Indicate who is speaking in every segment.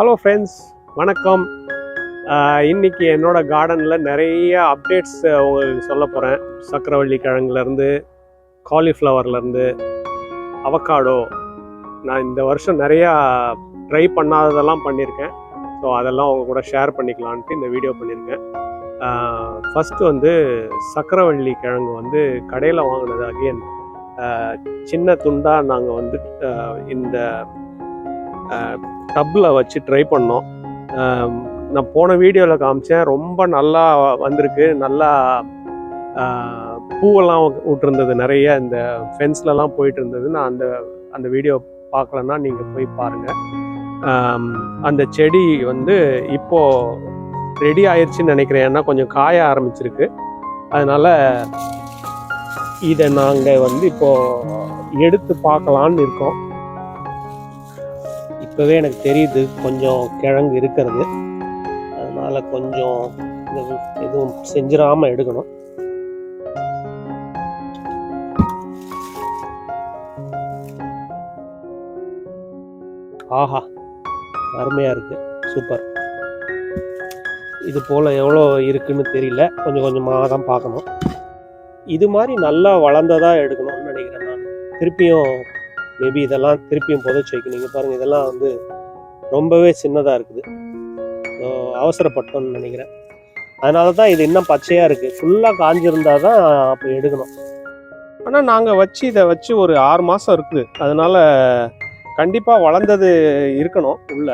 Speaker 1: Hello friends வணக்கம். இன்றைக்கி இன்னைக்கு கார்டனில் நிறைய அப்டேட்ஸ் உங்களுக்கு சொல்ல போகிறேன் சக்கரவள்ளி கிழங்குலேருந்து காலிஃப்ளவர்லேருந்து அவக்காடோ நான் இந்த வருஷம் நிறையா ட்ரை பண்ணாததெல்லாம் பண்ணியிருக்கேன். ஸோ அதெல்லாம் உங்கள் கூட ஷேர் பண்ணிக்கலான்ட்டு இந்த வீடியோ பண்ணியிருக்கேன். ஃபஸ்ட்டு வந்து சக்கரவள்ளி கிழங்கு வந்து கடையில் வாங்கினது அகெயின் சின்ன துண்டாக நாங்கள் வந்து இந்த டப்பில் வச்சு ட்ரை பண்ணோம். நான் போன வீடியோவில் காமிச்சேன். ரொம்ப நல்லா வந்திருக்கு. நல்லா பூவெல்லாம் விட்டுருந்தது நிறைய. இந்த ஃபென்ஸ்லலாம் போயிட்டு இருந்தது நான் அந்த அந்த வீடியோ பார்க்கலன்னா நீங்கள் போய் பாருங்கள் அந்த செடி வந்து இப்போது ரெடி ஆயிடுச்சுன்னு நினைக்கிறேன். ஏன்னா கொஞ்சம் காய ஆரம்பிச்சிருக்கு. அதனால் இதை நாங்கள் வந்து இப்போது எடுத்து பார்க்கலான்னு இருக்கோம். இப்போவே எனக்கு தெரியுது கொஞ்சம் கிழங்கு இருக்கிறது. அதனால் கொஞ்சம் எதுவும் செஞ்சிடாமல் எடுக்கணும். ஆஹா அருமையாக இருக்கு. சூப்பர். இது போல் எவ்வளோ இருக்குன்னு தெரியல. கொஞ்சம் கொஞ்சமாக தான் பார்க்கணும். இது மாதிரி நல்லா வளர்ந்ததாக எடுக்கணும்னு நினைக்கிறேன் நான். திருப்பியும் மேபி இதெல்லாம் திருப்பியும் புதைச்சி வைக்கணும் பாருங்கள் இதெல்லாம் வந்து ரொம்பவே சின்னதாக இருக்குது. ஸோ அவசரப்பட்டோம்னு நினைக்கிறேன். அதனால தான் இது இன்னும் பச்சையாக இருக்குது ஃபுல்லாக காஞ்சிருந்தா தான் அப்போ எடுக்கணும். ஆனால் நாங்கள் வச்சு இதை வச்சு ஒரு ஆறு மாதம் இருக்குது அதனால் கண்டிப்பாக வளர்ந்தது இருக்கணும் உள்ள.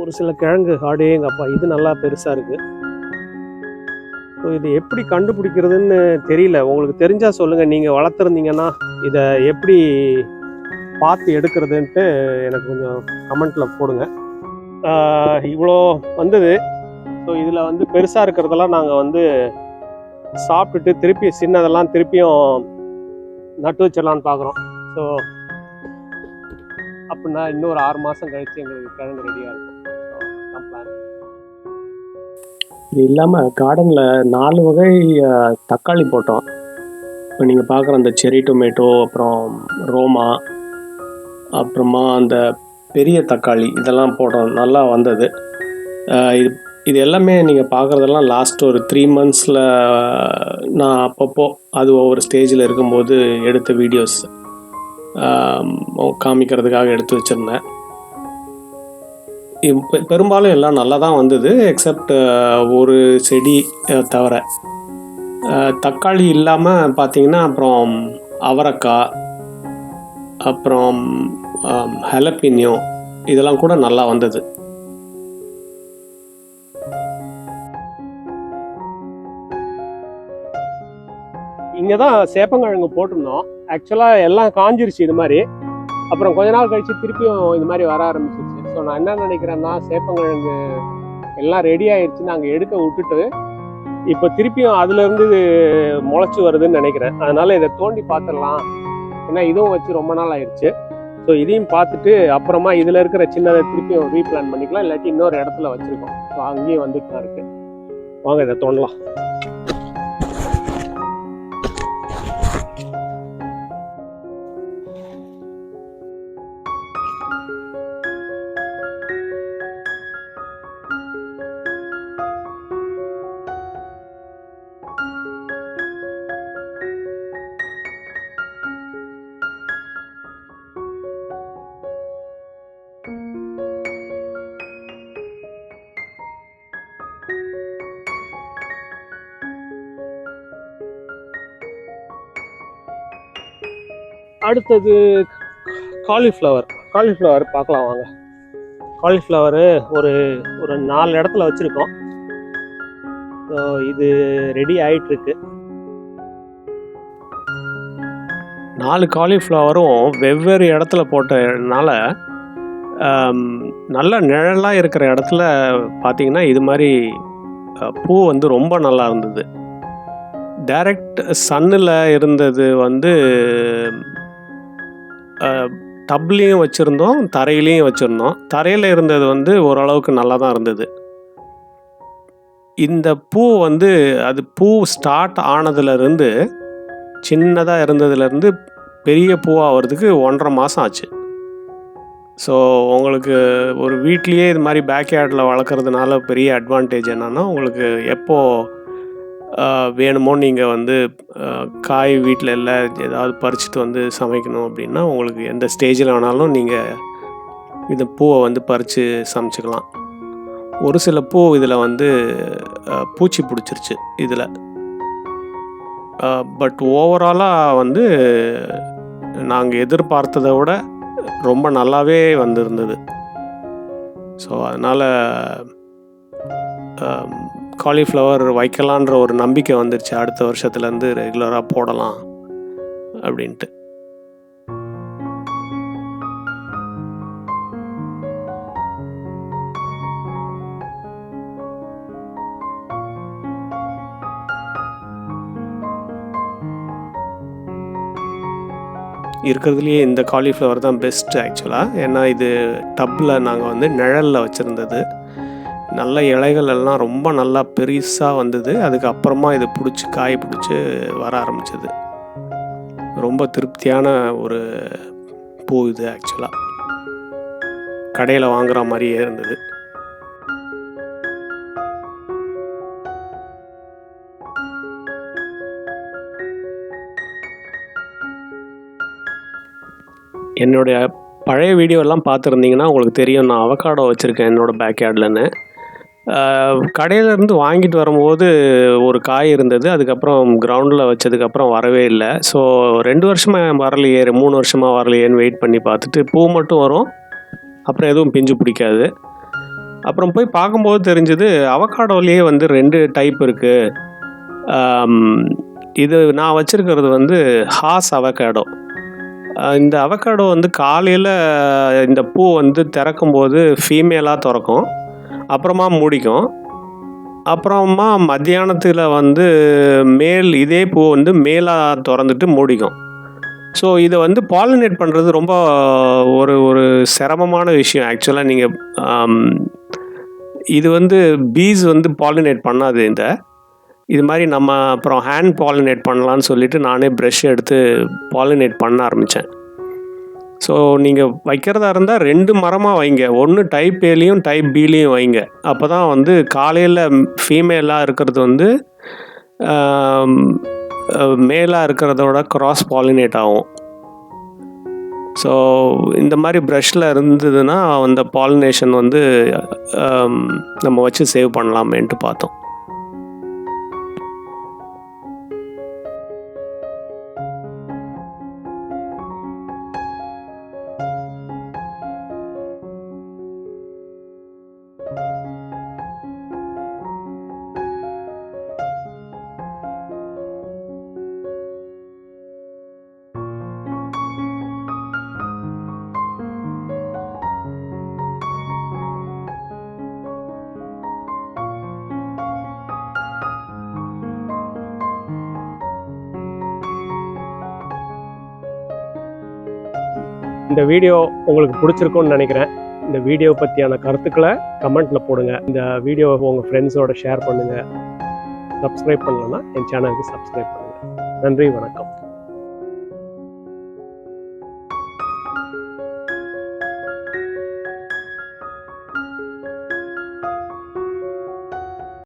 Speaker 1: ஒரு சில கிழங்கு ஆடேங்கப்பா இது நல்லா பெருசாக இருக்குது ஸோ இது எப்படி கண்டுபிடிக்கிறதுன்னு தெரியல. உங்களுக்கு தெரிஞ்சா சொல்லுங்கள் நீங்கள் வளர்த்துருந்தீங்கன்னா இதை எப்படி பார்த்து எடுக்கிறதுன்ட்டு எனக்கு கொஞ்சம் கமெண்ட்டில் போடுங்க. இவ்வளோ வந்தது. ஸோ இதில் வந்து பெருசாக இருக்கிறதெல்லாம் நாங்கள் வந்து சாப்பிட்டுட்டு திருப்பி சின்னதெல்லாம் திருப்பியும் நட்டு வச்சிடலான்னு பார்க்குறோம். ஸோ அப்படின்னா இன்னொரு ஆறு மாதம் கழிச்சு எங்களுக்கு கிழங்கு ரெடியாக இருக்கும்.
Speaker 2: இது இல்லாமல் கார்டனில் நாலு வகை தக்காளி போட்டோம். இப்போ நீங்கள் பார்க்குற அந்த செரி டொமேட்டோ அப்புறம் ரோமா அப்புறமா அந்த பெரிய தக்காளி இதெல்லாம் போட்டோம். நல்லா வந்தது. இது இது எல்லாமே நீங்கள் பார்க்குறதெல்லாம் லாஸ்ட் ஒரு த்ரீ மந்த்ஸில் நான் அப்பப்போ அது ஒவ்வொரு ஸ்டேஜில் இருக்கும்போது எடுத்த வீடியோஸ் காமிக்கிறதுக்காக எடுத்து வச்சுருந்தேன். பெரும்பாலும் எல்லாம் நல்லா தான் வந்தது எக்ஸப்ட் ஒரு செடி தவிர தக்காளி இல்லாமல் பார்த்தீங்கன்னா அப்புறம் அவரக்காய் அப்புறம் ஹெலப்பினியோ இதெல்லாம் கூட நல்லா வந்தது.
Speaker 1: இங்கே தான் சேப்பங்கிழங்கு போட்டிருந்தோம். ஆக்சுவலாக எல்லாம் காஞ்சிருச்சு இது மாதிரி. அப்புறம் கொஞ்ச நாள் கழிச்சு திருப்பியும் இது மாதிரி வர ஆரம்பிச்சிருச்சு. ஸோ நான் என்ன நினைக்கிறேன்னா சேப்பங்கிழங்கு எல்லாம் ரெடி ஆயிடுச்சு நாங்கள் எடுக்க விட்டுட்டு இப்போ திருப்பியும் அதுலேருந்து இது முளைச்சி வருதுன்னு நினைக்கிறேன். அதனால் இதை தோண்டி பார்த்துடலாம் ஏன்னா இதுவும் வச்சு ரொம்ப நாள் ஆயிடுச்சு ஸோ இதையும் பார்த்துட்டு அப்புறமா இதில் இருக்கிற சின்னதை திருப்பியும் ரீப்ளான் பண்ணிக்கலாம். இல்லாட்டி இன்னொரு இடத்துல வச்சுருக்கோம். ஸோ அங்கேயும் வந்துட்டு தான் இருக்குது வாங்க இதை தோண்டலாம். அடுத்தது காலிஃப்ளவர் காலிஃப்ளவர் பார்க்கலாம் வாங்க. காலிஃப்ளவரு ஒரு ஒரு நாலு இடத்துல வச்சுருக்கோம். ஸோ இது ரெடி ஆகிட்டுருக்கு
Speaker 2: நாலு காலிஃப்ளவரும் வெவ்வேறு இடத்துல போட்டதுனால நல்ல நிழலாக இருக்கிற இடத்துல பார்த்தீங்கன்னா இது மாதிரி பூ வந்து ரொம்ப நல்லா இருந்தது. டைரக்ட் சன்னில் இருந்தது வந்து டப்லேயும் வச்சுருந்தோம் தரையிலையும் வச்சுருந்தோம். தரையில் இருந்தது வந்து ஓரளவுக்கு நல்லா தான் இருந்தது. இந்த பூ வந்து அது பூ ஸ்டார்ட் ஆனதுலேருந்து சின்னதாக இருந்ததுலேருந்து பெரிய பூவாக பூவாகிறதுக்கு ஒன்றரை மாதம் ஆச்சு.
Speaker 1: ஸோ உங்களுக்கு ஒரு வீட்லேயே இது மாதிரி பேக்யார்டில் வளர்க்குறதுனால பெரிய அட்வான்டேஜ் என்னென்னா உங்களுக்கு எப்போது வேணுமோ நீங்கள் வந்து காய் வீட்டில் இல்லை ஏதாவது பறிச்சுட்டு வந்து சமைக்கணும் அப்படின்னா உங்களுக்கு எந்த ஸ்டேஜில் வேணாலும் நீங்கள் இந்த பூவை வந்து பறித்து சமைச்சிக்கலாம். ஒரு சில பூ இதில் வந்து பூச்சி பிடிச்சிருச்சு இதில். பட் ஓவராலாக வந்து நாங்கள் எதிர்பார்த்ததை விட ரொம்ப நல்லாவே வந்திருந்தது. ஸோ அதனால் காலிஃப்ளவர் வைக்கலான்ற ஒரு நம்பிக்கை வந்துருச்சு. அடுத்த வருஷத்துலேருந்து ரெகுலராக போடலாம் அப்படின்ட்டு. இருக்கிறதுலையே இந்த காலிஃப்ளவர் தான் பெஸ்ட்டு ஆக்சுவலாக ஏன்னா இது டப்பில் நாங்கள் வந்து நிழலில் வச்சுருந்தது. நல்ல இலைகள் எல்லாம் ரொம்ப நல்லா பெருசாக வந்தது. அதுக்கப்புறமா இது பிடிச்சி காய் பிடிச்சி வர ஆரம்பிச்சது. ரொம்ப திருப்தியான ஒரு பூ இது ஆக்சுவலாக கடையில் வாங்குற மாதிரியே இருந்தது. என்னுடைய பழைய வீடியோ எல்லாம் பார்த்துருந்தீங்கன்னா உங்களுக்கு தெரியும். நான் அவகாடோ வச்சுருக்கேன் என்னோடய பேக்யார்ட்லன்னு கடையிலேருந்து வாங்கிட்டு வரும்போது ஒரு காய் இருந்தது. அதுக்கப்புறம் கிரவுண்டில் வச்சதுக்கப்புறம் வரவே இல்லை. ஸோ ரெண்டு வருஷமாக வரலையே? மூணு வருஷமாக வரலையேன்னு வெயிட் பண்ணி பார்த்துட்டு பூ மட்டும் வரும். அப்புறம் எதுவும் பிஞ்சு பிடிக்காது. அப்புறம் போய் பார்க்கும்போது தெரிஞ்சது அவகாடோலேயே வந்து ரெண்டு டைப் இருக்குது இது நான் வச்சுருக்கிறது வந்து ஹாஸ் அவகாடோ இந்த அவக்காடோ வந்து காலையில் இந்த பூ வந்து திறக்கும்போது ஃபீமேலாக திறக்கும். அப்புறமா மூடிக்கும். அப்புறமா மத்தியானத்தில் வந்து மேல் இதே பூ வந்து மேலாக திறந்துட்டு மூடிக்கும். ஸோ இதை வந்து பாலினேட் பண்ணுறது ரொம்ப ஒரு ஒரு சிரமமான விஷயம். ஆக்சுவலாக நீங்கள் இது வந்து பீஸ் வந்து பாலினேட் பண்ணாது இந்த. இது மாதிரி நம்ம அப்புறம் ஹேண்ட் பாலினேட் பண்ணலான்னு சொல்லிட்டு நானே ப்ரெஷ் எடுத்து பாலினேட் பண்ண ஆரம்பித்தேன் ஸோ நீங்கள் வைக்கிறதா இருந்தால் ரெண்டு மரமாக வைங்க. ஒன்று டைப் ஏலையும் டைப் பிலையும் வைங்க. அப்போ தான் வந்து காலையில் ஃபீமேலாக இருக்கிறது வந்து மேலாக இருக்கிறதோட கிராஸ் பாலினேட் ஆகும். ஸோ இந்த மாதிரி ப்ரஷில் இருந்ததுன்னா அந்த பாலினேஷன் வந்து நம்ம வச்சு சேவ் பண்ணலாமேன்ட்டு பார்த்தோம்.
Speaker 3: இந்த வீடியோ உங்களுக்கு பிடிச்சிருக்கும்னு நினைக்கிறேன். இந்த வீடியோ பற்றியான கருத்துக்களை கமெண்ட்டில் போடுங்க. இந்த வீடியோவை உங்கள் ஃப்ரெண்ட்ஸோட ஷேர் பண்ணுங்கள் சப்ஸ்கிரைப் பண்ணலன்னா என் சேனலுக்கு சப்ஸ்கிரைப் பண்ணுங்கள் நன்றி வணக்கம்.